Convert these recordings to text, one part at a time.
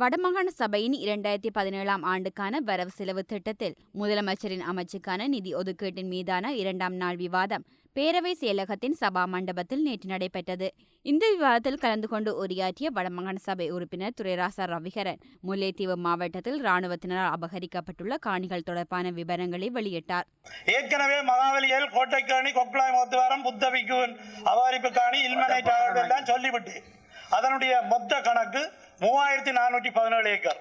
வடமாகாண சபையின் இரண்டாயிரத்தி பதினேழாம் ஆண்டுக்கான வரவு செலவு திட்டத்தில் முதலமைச்சரின் அமைச்சுக்கான நிதி ஒதுக்கீட்டின் மீதான இரண்டாம் நாள் விவாதம் பேரவை செயலகத்தின் சபா மண்டபத்தில் நேற்று நடைபெற்றது. இந்த விவாதத்தில் கலந்து கொண்டு உரையாற்றிய வடமாகாண சபை உறுப்பினர் துரைராசா ரவிகரன் முல்லைத்தீவு மாவட்டத்தில் ராணுவத்தினரால் அபகரிக்கப்பட்டுள்ள காணிகள் தொடர்பான விவரங்களை வெளியிட்டார். ஏற்கனவே மகாவலியில் கோட்டைக்காணி கொக்குளாய் முத்துவாரம் புத்தவிக்குவன் அவாரிப்பு காணி இல்மனை சொல்லிவிட்டு அதனுடைய மொத்த கணக்கு மூவாயிரத்தி நானூற்றி பதினேழு ஏக்கர்.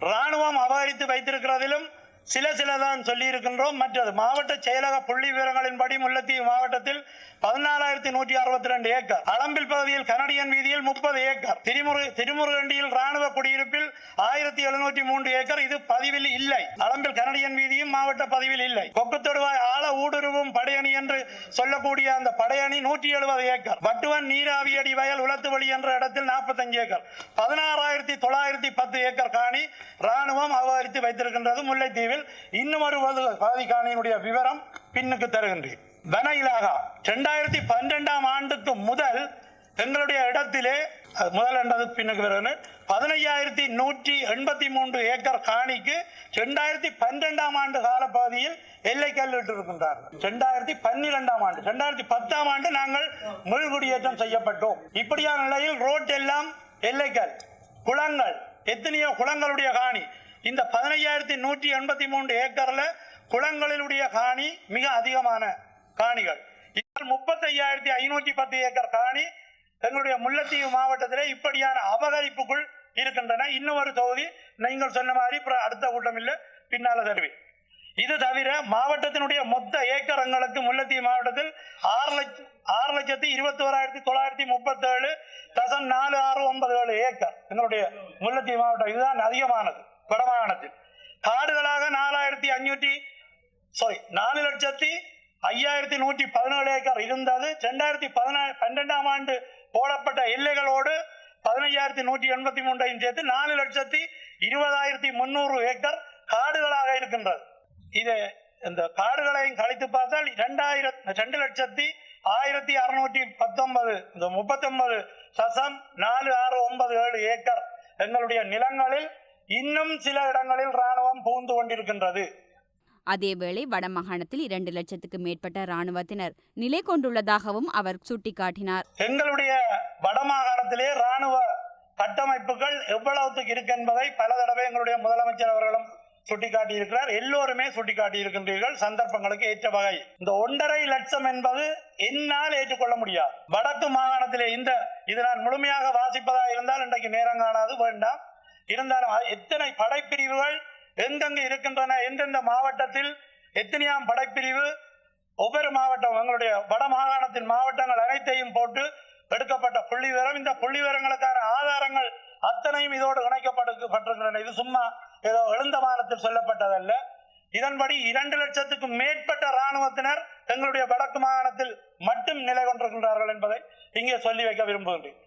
இராணுவம் அபகரித்து வைத்திருக்கிறதிலும் சில சில தான் சொல்லியிருக்கின்றோம். மற்றது மாவட்ட செயலக புள்ளி விவரங்களின்படி முல்லைத்தீவு மாவட்டத்தில் பதினாலாயிரத்தி நூற்றி அறுபத்தி ரெண்டு ஏக்கர். அளம்பில் பகுதியில் கனடியன் வீதியில் முப்பது ஏக்கர். திருமுரு திருமுருகண்டியில் ராணுவ குடியிருப்பில் ஆயிரத்தி எழுநூற்றி மூன்று ஏக்கர். இது பதிவில் இல்லை. அளம்பில் கனடியன் வீதியும் மாவட்ட பதிவில் இல்லை. கொக்குத்தொடுவாய் ஆழ ஊடுருவும் படையணி என்று சொல்லக்கூடிய அந்த படையணி நூற்றி எழுபது ஏக்கர். வட்டுவன் நீராவியடி வயல் உலத்துவழி என்ற இடத்தில் நாற்பத்தஞ்சு ஏக்கர். பதினாறாயிரத்தி தொள்ளாயிரத்தி பத்து ஏக்கர் காணி ராணுவம் அபகரித்து வைத்திருக்கின்றது முல்லைத்தீவில். இன்னும் ஒரு பகுதி- காணியினுடைய விவரம் பின்னுக்கு தருகின்றேன். வன இலாகா. இரண்டாயிரத்தி பன்னிரெண்டாம் ஆண்டுக்கு முதல் எங்களுடைய இடத்திலே முதல் என்றது பின்னுக்கு வருகிறேன் பதினையாயிரத்தி நூற்றி எண்பத்தி மூன்று ஏக்கர் காணிக்கு ரெண்டாயிரத்தி பன்னிரெண்டாம் ஆண்டு காலப்பகுதியில் எல்லை கல்லிட்டு இருக்கின்றார்கள் ரெண்டாயிரத்தி பன்னிரெண்டாம் ஆண்டு ரெண்டாயிரத்தி பத்தாம் ஆண்டு நாங்கள் முள்குடியேற்றம் செய்யப்பட்டோம். இப்படியான நிலையில் ரோட் எல்லாம் எல்லைக்கல் குளங்கள் எத்தனையோ குளங்களுடைய காணி. இந்த பதினையாயிரத்தி நூற்றி எண்பத்தி மூன்று ஏக்கர்ல குளங்களினுடைய காணி மிக அதிகமான காணிகள். இதில் முப்பத்தையாயிரத்தி ஐநூற்றி பத்து ஏக்கர் காணி எங்களுடைய முல்லைத்தீவு மாவட்டத்திலே இப்படியான அபகரிப்புக்குள் இருக்கின்றன. இன்னும் ஒரு தொகுதி நீங்கள் சொன்ன மாதிரி அடுத்த கூட்டம் இல்லை பின்னால தருவேன். இது தவிர மாவட்டத்தினுடைய மொத்த ஏக்கரங்களுக்கு முல்லைத்தீவு மாவட்டத்தில் ஆறு லட்சம் ஆறு லட்சத்தி இருபத்தி ஓராயிரத்தி தொள்ளாயிரத்தி முப்பத்தேழு தசம் நாலு ஆறு ஒன்பது ஏழு ஏக்கர் எங்களுடைய முல்லைத்தீவு மாவட்டம். இதுதான் அதிகமானது வடமாகாணத்தில் காடுகளாக நாலாயிரத்தி அஞ்சூற்றி சாரி நாலு லட்சத்தி ஐயாயிரத்தி நூற்றி பதினேழு ஏக்கர் இருந்தது. ரெண்டாயிரத்தி பதினா பன்னெண்டாம் ஆண்டு போடப்பட்ட எல்லைகளோடு பதினையாயிரத்தி நூற்றி எண்பத்தி மூன்றையும் சேர்த்து நாலு லட்சத்தி இருபதாயிரத்தி முந்நூறு ஏக்கர் காடுகளாக இருக்கின்றது. இது இந்த காடுகளையும் கழித்து பார்த்தால் இரண்டாயிரத்தி ரெண்டு லட்சத்தி ஆயிரத்தி அறுநூற்றி பத்தொன்பது இந்த முப்பத்தொன்பது சசம் நாலு ஆறு ஒன்பது ஏழு ஏக்கர் எங்களுடைய நிலங்களில் இன்னும் சில இடங்களில் ராணுவம் புகுந்து கொண்டிருக்கின்றது. அதேவேளை வடமாகாணத்தில் இரண்டு லட்சத்துக்கு மேற்பட்ட இராணுவத்தினர் நிலை கொண்டுள்ளதாகவும் அவர் சுட்டிக்காட்டினார். எங்களுடைய வடமாகாணத்திலே ராணுவ கட்டமைப்புகள் எவ்வளவுக்கு இருக்கு என்பதை பல தடவை எங்களுடைய முதலமைச்சர் அவர்களும் சுட்டிக்காட்டி இருக்கிறார் எல்லோருமே சுட்டிக்காட்டி இருக்கின்றீர்கள் சந்தர்ப்பங்களுக்கு ஏற்ற வகை. இந்த ஒன்றரை லட்சம் என்பது என்னால் ஏற்றுக்கொள்ள முடியாது. வடக்கு மாகாணத்திலே இந்த இது நான் முழுமையாக வாசிப்பதா இருந்தால் இன்றைக்கு நேரம் காணாது வேண்டாம். இருந்தாலும் எத்தனை படைப்பிரிவுகள் எங்கெங்கு இருக்கின்றன? எந்தெந்த மாவட்டத்தில்? எத்தனையாம் படைப்பிரிவு? ஒவ்வொரு மாவட்டம் எங்களுடைய வட மாகாணத்தின் மாவட்டங்கள் அனைத்தையும் போட்டு எடுக்கப்பட்ட புள்ளி விவரம் இந்த புள்ளி விவரங்களுக்கான ஆதாரங்கள் அத்தனையும் இதோடு இணைக்கப்பட்டிருக்கின்றன. இது சும்மா ஏதோ எழுந்த மாதத்தில் சொல்லப்பட்டதல்ல. இதன்படி இரண்டு லட்சத்துக்கும் மேற்பட்ட ராணுவத்தினர் எங்களுடைய வடக்கு மாகாணத்தில் மட்டும் நிலை கொண்டிருக்கின்றார்கள் என்பதை இங்கே சொல்லி வைக்க விரும்புகின்றேன்.